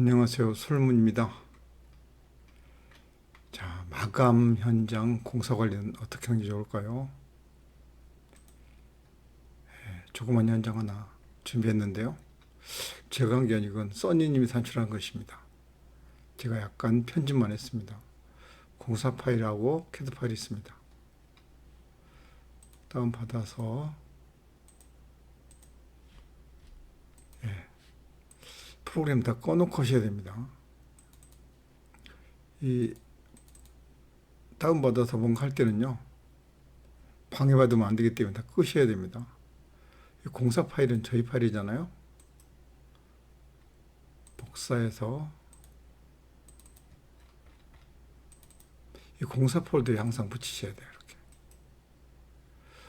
안녕하세요. 솔문입니다. 자, 마감 현장 공사 관리는 어떻게 하는 게 좋을까요? 예, 조그만 현장 하나 준비했는데요. 제가 한 게 아니고 써니님이 산출한 것입니다. 제가 약간 편집만 했습니다. 공사 파일하고 캐드 파일이 있습니다. 다운 받아서 프로그램 다 꺼놓고 하셔야 됩니다. 이 다운받아서 뭔가 할 때는요. 방해받으면 안 되기 때문에 다 끄셔야 됩니다. 이 공사 파일은 저희 파일이잖아요. 복사해서 이 공사 폴더에 항상 붙이셔야 돼요. 이렇게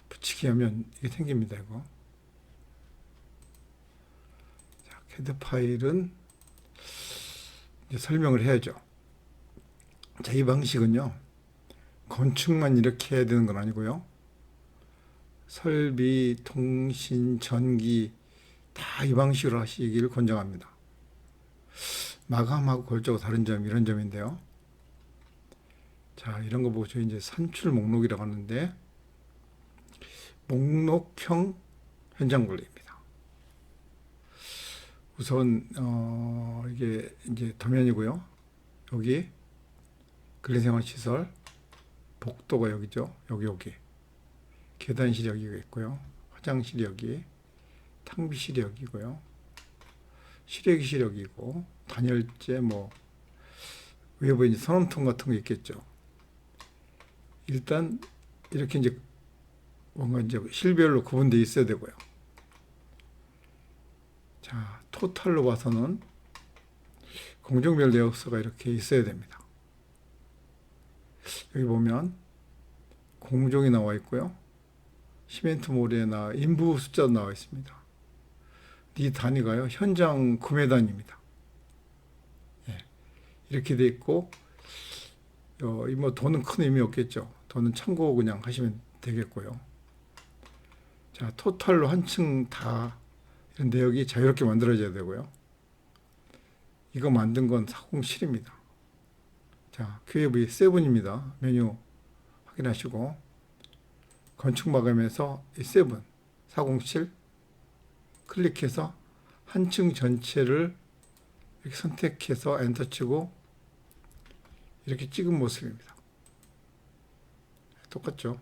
붙이기 하면 이게 생깁니다. 이거. 자, 캐드 파일은 설명을 해야죠. 자, 이 방식은요. 건축만 이렇게 해야 되는 건 아니고요. 설비, 통신, 전기 다 이 방식으로 하시기를 권장합니다. 마감하고 골조하고 다른 점 이런 점인데요. 자, 이런 거 보고 저 이제 산출 목록이라고 하는데 목록형 현장 관리입니다. 우선 어, 이게 이제 도면이고요. 여기 근린생활 시설 복도가 여기죠. 여기 여기 계단실이 여기가 있고요. 화장실이 여기 탕비실이 여기고요. 실외기실 여기고 단열재 뭐 외부에 이제 선원통 같은 거 있겠죠. 일단 이렇게 이제 뭔가 이제 실별로 구분되어 있어야 되고요. 자, 토탈로 봐서는 공정별 내역서가 이렇게 있어야 됩니다. 여기 보면 공종이 나와 있고요. 시멘트 모래나 인부 숫자도 나와 있습니다. 이 단위가요, 현장 구매 단위입니다. 예, 이렇게 돼 있고, 어, 이뭐 돈은 큰 의미 없겠죠. 돈은 참고 그냥 하시면 되겠고요. 자, 토탈로 한층 다 이런 내역이 자유롭게 만들어져야 되고요. 이거 만든 건 407입니다. 자, QAV 7입니다. 메뉴 확인하시고 건축 마감에서 이 7, 407 클릭해서 한 층 전체를 이렇게 선택해서 엔터 치고 이렇게 찍은 모습입니다. 똑같죠?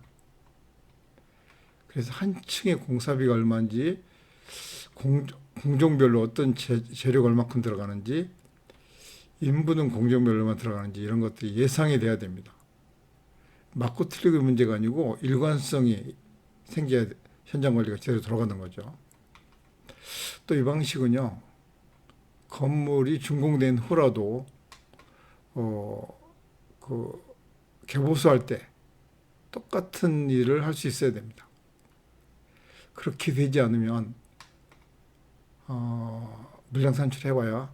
그래서 한 층의 공사비가 얼마인지 공, 공종별로 어떤 재, 재료가 얼마큼 들어가는지 인부는 공종별로 얼마 들어가는지 이런 것들이 예상이 돼야 됩니다. 맞고 틀리고 문제가 아니고 일관성이 생겨야 현장 관리가 제대로 돌아가는 거죠. 또 이 방식은요. 건물이 준공된 후라도 어 그 개보수할 때 똑같은 일을 할 수 있어야 됩니다. 그렇게 되지 않으면 어, 물량 산출해봐야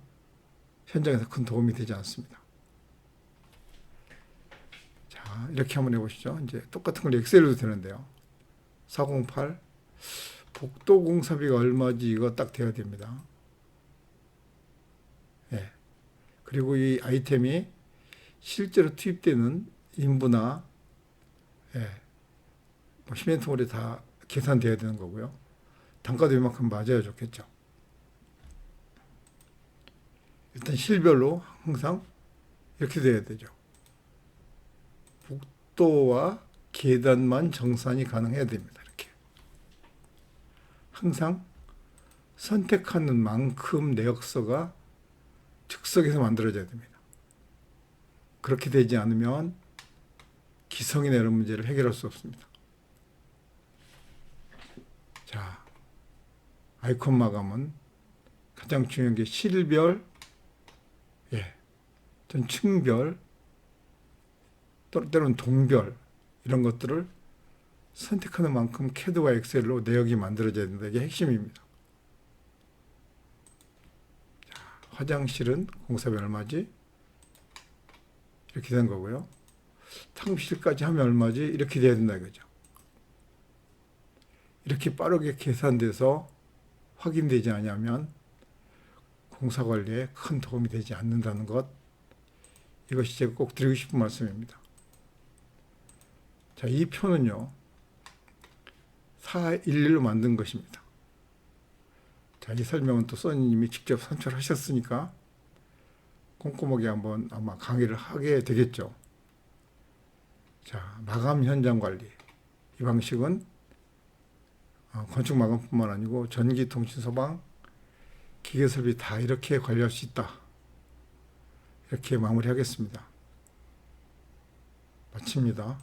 현장에서 큰 도움이 되지 않습니다. 자, 이렇게 한번 해보시죠. 이제 똑같은 걸 엑셀로도 되는데요. 408 복도 공사비가 얼마지 이거 딱 돼야 됩니다. 예. 그리고 이 아이템이 실제로 투입되는 인부나 예. 뭐 시멘트 몰에 다 계산돼야 되는 거고요. 단가도 이만큼 맞아야 좋겠죠. 일단 실별로 항상 이렇게 돼야 되죠. 복도와 계단만 정산이 가능해야 됩니다. 이렇게. 항상 선택하는 만큼 내역서가 즉석에서 만들어져야 됩니다. 그렇게 되지 않으면 기성이나 이런 문제를 해결할 수 없습니다. 자, 아이콘 마감은 가장 중요한 게 실별, 예, 전 층별, 또 때로는 동별 이런 것들을 선택하는 만큼 캐드와 엑셀로 내역이 만들어져야 된다. 이게 핵심입니다. 자, 화장실은 공사비 얼마지? 이렇게 된 거고요. 탕실까지 하면 얼마지? 이렇게 돼야 된다 이거죠. 이렇게 빠르게 계산돼서 확인되지 않으면 공사 관리에 큰 도움이 되지 않는다는 것 이것이 제가 꼭 드리고 싶은 말씀입니다. 자, 이 표는요. 411로 만든 것입니다. 자, 이 설명은 또 써니님이 직접 선출하셨으니까 꼼꼼하게 한번 아마 강의를 하게 되겠죠. 자, 마감 현장 관리. 이 방식은 어, 건축 마감뿐만 아니고 전기, 통신, 소방, 기계 설비 다 이렇게 관리할 수 있다. 이렇게 마무리하겠습니다. 마칩니다.